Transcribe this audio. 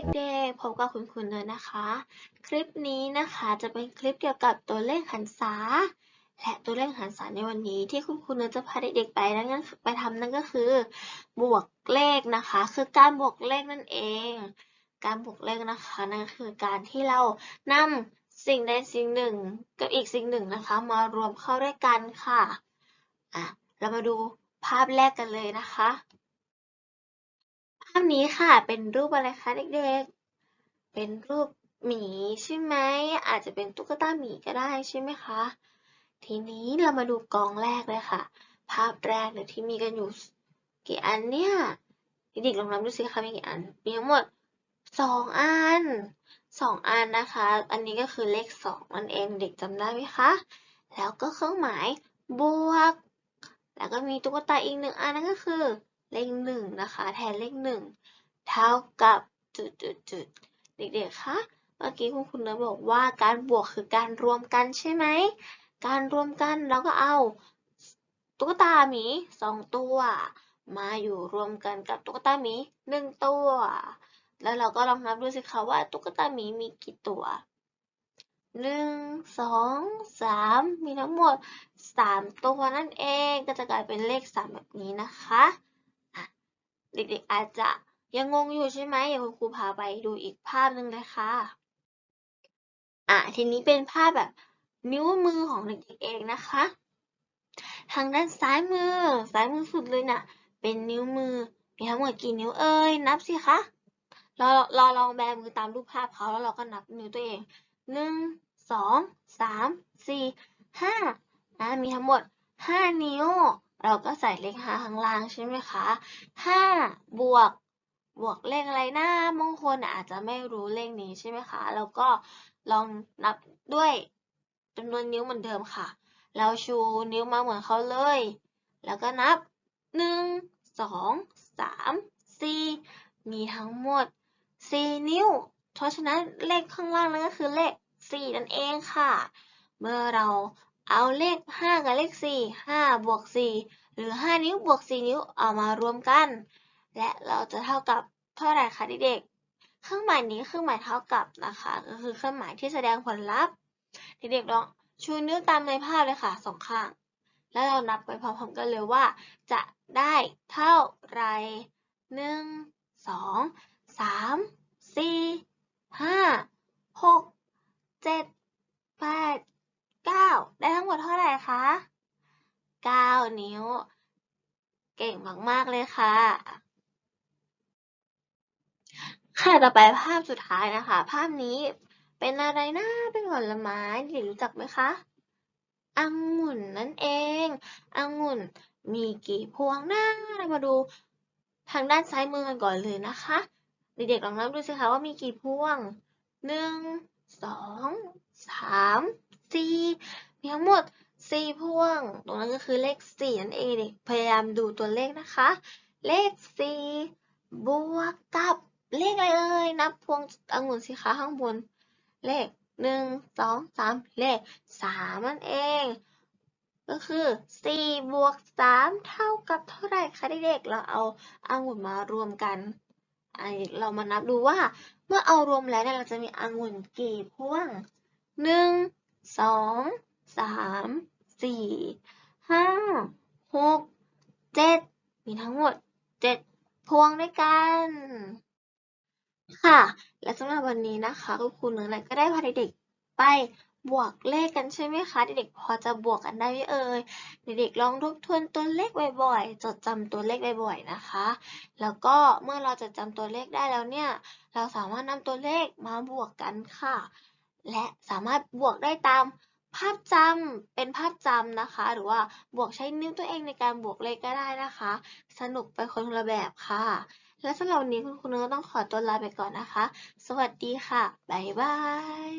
เด็กๆพบกับคุณคุณเลยนะคะ คลิปนี้นะคะจะเป็นคลิปเกี่ยวกับตัวเลขหันษา และตัวเลขหันษาในวันนี้ที่คุณคุณจะพาเด็กๆไปนั่นไปทำนั่นก็คือ บวกเลขนะคะ คือการบวกเลขนั่นเอง การบวกเลขนะคะนั่นคือการที่เรานำสิ่งใดสิ่งหนึ่ง กับอีกสิ่งหนึ่งนะคะ มารวมเข้าด้วยกันค่ะอะเรามาดูภาพแรกกันเลยนะคะาพนี้ค่ะ เป็นรูปอะไรคะเด็กๆ เป็นรูปหมีใช่ไหม อาจจะเป็นตุ๊กตาหมีก็ได้ใช่ไหมคะ ทีนี้เรามาดูกองแรกเลยค่ะ ภาพแรกเนี่ยที่มีกันอยู่กี่อันเนี่ยเด็กๆลองนับดูสิคะมีกี่อัน มีทั้งหมดสองอันสองอันนะคะ อันนี้ก็คือเลขสองนั่นเองเด็กจำได้ไหมคะ แล้วก็เครื่องหมายบวก แล้วก็มีตุ๊กตาอีกหนึ่งอันนั่นก็คือ เลขหนึ่งนะคะ แทนเลขหนึ่งเท่ากับจุดจุดจุดเด็กๆคะเมื่อกี้คุณคุณเนยบอกว่าการบวกคือการรวมกันใช่ไหมการรวมกันเราก็เอาตุ๊กตาหมีสองตัว มาอยู่รวมกันกับตุ๊กตาหมีหนึ่งตัว แล้วเราก็ลองนับดูสิคะว่าตุ๊กตาหมีมีกี่ตัวหนึ่งสองสามมีทั้งหมดสามตัวนั่นเองก็จะกลายเป็นเลขสามแบบนี้นะคะอะ เด็กๆอาจจะยังงงอยู่ใช่ไหมเดี๋ยวคุณครูพาไปดูอีกภาพหนึ่งเลยค่ะ อะทีนี้เป็นภาพแบบนิ้วมือของเด็กๆเองนะคะ ทางด้านซ้ายมือซ้ายมือสุดเลยน่ะ เป็นนิ้วมือมีทั้งหมดกี่นิ้วเอ่ยนับสิคะเราเราลองแบมือตามรูปภาพเขาแล้วเราก็นับนิ้วตัวเองหนึ่งสองสามสี่ห้านะมีทั้งหมดห้านิ้ว เราก็ใส่เลขห้าข้างล่างใช่ไหมคะห้าบวกบวกเลขอะไรนะบางคนอาจจะไม่รู้เลขนี้ใช่ไหมคะ แล้วก็ลองนับด้วยจำนวนนิ้วเหมือนเดิมค่ะ เราชูนิ้วมาเหมือนเขาเลย แล้วก็นับหนึ่งสองสามสี่มีทั้งหมดสี่นิ้ว เพราะฉะนั้นเลขข้างล่างนั่นก็คือเลขสี่นั่นเองค่ะ เมื่อเรา เอาเลขห้ากับเลขสี่ห้าบวกสี่หรือห้านิ้วบวกสี่นิ้วเอามารวมกัน และเราจะเท่ากับเท่าไหร่คะเด็กๆเครื่องหมายนี้เครื่องหมายเท่ากับนะคะ ก็คือเครื่องหมายที่แสดงผลลัพธ์เด็กๆลองชูนิ้วตามในภาพเลยค่ะสองข้าง แล้วเรานับไปพร้อมๆกันเลยว่า จะได้เท่าไหรหนึ่งสองสามสี่ห้าหกเจ็ดแปด เก้าได้ทั้งหมดเท่าไหร่คะเก้านิ้ว เก่งมาก ๆ เลยค่ะ ค่ะ ต่อไปภาพสุดท้ายนะคะ ภาพนี้เป็นอะไรนะ เป็นผลไม้เด็กรู้จักไหมคะองุ่นนั่นเอง องุ่นมีกี่พวงหนะเรามาดูทางด้านซ้ายมือกันก่อนเลยนะคะ เด็กๆลองนับดูสิคะว่ามีกี่พวงหนึ่งสองสาม ทั้งหมดสี่พวง ตรงนั้นก็คือเลขสี่นั่นเองเด็กพยายามดูตัวเลขนะคะ เลขสี่บวกกับเลขอะไรเอ่ยนับพวงองุ่นสิคะข้างบน เลขหนึ่งสองสามเลขสามนั่นเอง ก็คือสี่บวกสามเท่ากับเท่าไหร่คะเด็กๆเราเอาองุ่นมารวมกันอันนี้เรามานับดูว่า เมื่อเอารวมแล้วเนี่ยเราจะมีองุ่นกี่พวงหนึ่ง สามสี่ห้าหกเจ็ดมีทั้งหมดเจ็ดพวงด้วยกันค่ะ และสำหรับวันนี้นะคะคุณครูหนึ่งก็ได้พาเด็กๆไปบวกเลขกันใช่ไหมคะเด็กๆพอจะบวกกันได้ไหมเอ่ยเด็กๆลองทบทวนตัวเลขบ่อยๆ จดจำตัวเลขบ่อยๆนะคะ แล้วก็เมื่อเราจดจำตัวเลขได้แล้วเนี่ย เราสามารถนำตัวเลขมาบวกกันค่ะ และสามารถบวกได้ตาม ภาพจำเป็นภาพจำนะคะ หรือว่าบวกใช้นิ้วตัวเองในการบวกเลขก็ได้นะคะ สนุกไปคนละแบบค่ะ และสำหรับวันนี้คุณครูเนยก็ต้องขอตัวลาไปก่อนนะคะ สวัสดีค่ะ บ๊ายบาย